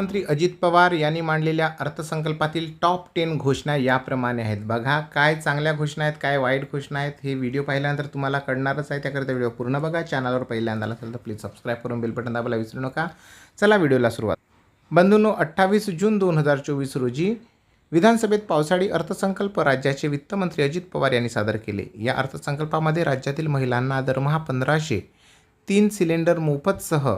वित्तमंत्री अजित पवार यांनी मांडलेल्या अर्थसंकल्पातील टॉप टेन घोषणा याप्रमाणे आहेत. बघा काय चांगल्या घोषणा आहेत काय वाईट घोषणा आहेत हे व्हिडिओ पाहिल्यानंतर तुम्हाला कळणारच आहे. त्याकरिता व्हिडिओ पूर्ण बघा. चॅनलवर पहिल्यांदा असेल तर प्लीज सबस्क्राईब करून बेल बटन दाबायला विसरू नका. चला व्हिडिओला सुरुवात. बंधूंनो अठ्ठावीस जून दोन हजार चोवीस रोजी विधानसभेत पावसाळी अर्थसंकल्प राज्याचे वित्तमंत्री अजित पवार यांनी सादर केले. या अर्थसंकल्पामध्ये राज्यातील महिलांना दरमहा पंधराशे तीन सिलेंडर मोफतसह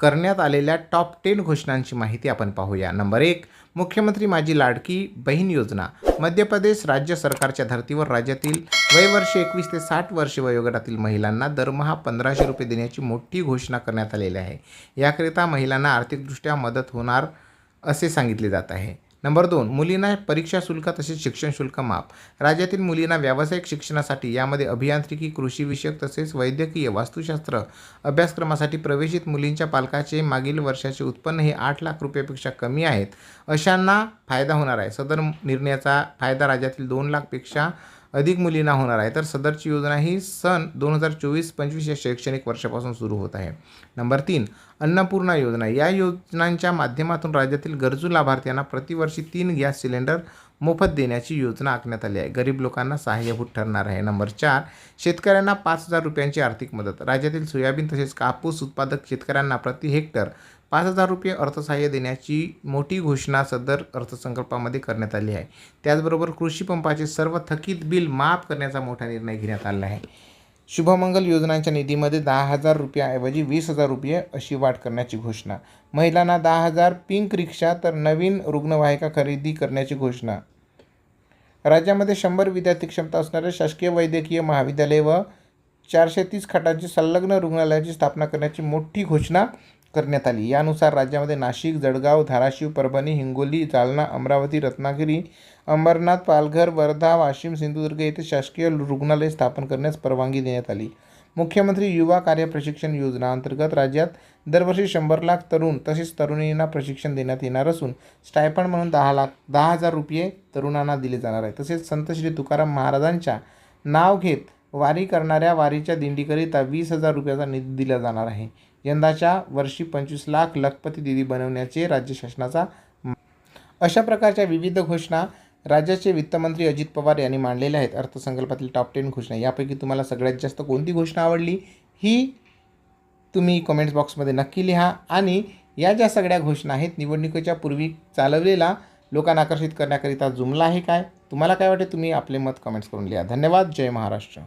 करण्यात आलेल्या टॉप टेन घोषणांची माहिती आपण पाहूया. नंबर एक मुख्यमंत्री माझी लाडकी बहीण योजना. मध्य प्रदेश राज्य सरकारच्या धर्तीवर राज्यातील वयवर्ष एकवीस ते साठ वर्ष वयोगटातील महिलांना दरमहा पंधराशे रुपये देण्याची मोठी घोषणा करण्यात आलेली आहे. याकरिता महिलांना आर्थिकदृष्ट्या मदत होणार असे सांगितले जात आहे. नंबर दोन मुलींना परीक्षा शुल्क तसेच शिक्षण शुल्क माफ. राज्यातील मुलींना व्यावसायिक शिक्षणासाठी यामध्ये अभियांत्रिकी कृषी विषयक तसेच वैद्यकीय वास्तुशास्त्र अभ्यासक्रमासाठी प्रवेशित मुलींच्या पालकाचे मागील वर्षाचे उत्पन्न हे आठ लाख रुपयापेक्षा कमी आहेत. अशांना फायदा होणार आहे. सदर निर्णयाचा फायदा राज्यातील दोन लाखपेक्षा अधिक मुलींना होणार आहे. तर सदरची योजना ही सन दोन हजार चोवीस पंचवीस या शैक्षणिक वर्षापासून सुरू होत आहे. नंबर तीन अन्नपूर्णा योजना. या योजनांच्या माध्यमातून राज्यातील गरजू लाभार्थ्यांना प्रतिवर्षी तीन गॅस सिलेंडर मोफत देण्याची योजना आखण्यात आली आहे. गरीब लोकांना सहाय्यभूत ठरणार आहे. नंबर चार शेतकऱ्यांना पाच हजार रुपयांची आर्थिक मदत. राज्यातील सोयाबीन तसेच कापूस उत्पादक शेतकऱ्यांना प्रति हेक्टर पाच हजार रुपये अर्थसहाय्य देण्याची मोठी घोषणा सदर अर्थसंकल्पामध्ये करण्यात आली आहे. त्याचबरोबर कृषी पंपाचे सर्व थकीत बिल माफ करण्याचा मोठा निर्णय घेण्यात आला आहे. शुभमंगल योजनांच्या निधीमध्ये दहा हजार रुपयाऐवजी वीस हजार रुपये अशी वाढ करण्याची घोषणा. महिलांना दहा हजार पिंक रिक्षा तर नवीन रुग्णवाहिका खरेदी करण्याची घोषणा. राज्यामध्ये शंभर विद्यार्थी क्षमता असणारे शासकीय वैद्यकीय महाविद्यालय व चारशे तीस खाटांची संलग्न रुग्णालयाची स्थापना करण्याची मोठी घोषणा. करण्यात आली. यानुसार राज्यामध्ये नाशिक जळगाव धाराशिव परभणी हिंगोली जालना अमरावती रत्नागिरी अंबरनाथ पालघर वर्धा वाशिम सिंधुदुर्ग येथे शासकीय रुग्णालय स्थापन करण्यास परवानगी देण्यात आली. मुख्यमंत्री युवा कार्य प्रशिक्षण योजना अंतर्गत राज्यात दरवर्षी शंभर लाख तरुण तसेच तरुणींना प्रशिक्षण देण्यात येणार असून स्टायपंड म्हणून दहा लाख दहा हजार रुपये तरुणांना दिले जाणार आहे तसेच संत श्री तुकाराम महाराजांच्या नाव घेत वारी करणाऱ्या वारीच्या दिंडीकरिता वीस हजार रुपयाचा निधी दिला जाणार आहे. यंदाच्या वर्षी पंचवीस लाख लखपती दिदी बनवण्याचे राज्य शासनाचा अशा प्रकारच्या विविध घोषणा राज्याचे वित्तमंत्री अजित पवार यांनी मांडलेल्या आहेत. अर्थसंकल्पातील टॉप टेन घोषणा. यापैकी तुम्हाला सगळ्यात जास्त कोणती घोषणा आवडली? ही तुम्ही कमेंट्स बॉक्समध्ये नक्की लिहा आणि या ज्या सगळ्या घोषणा आहेत निवडणुकीच्या पूर्वी चालवलेला लोकांना आकर्षित करण्याकरिता जुमला आहे काय? तुम्हाला काय वाटते? तुम्ही आपले मत कमेंट्स करून लिहा. धन्यवाद. जय महाराष्ट्र.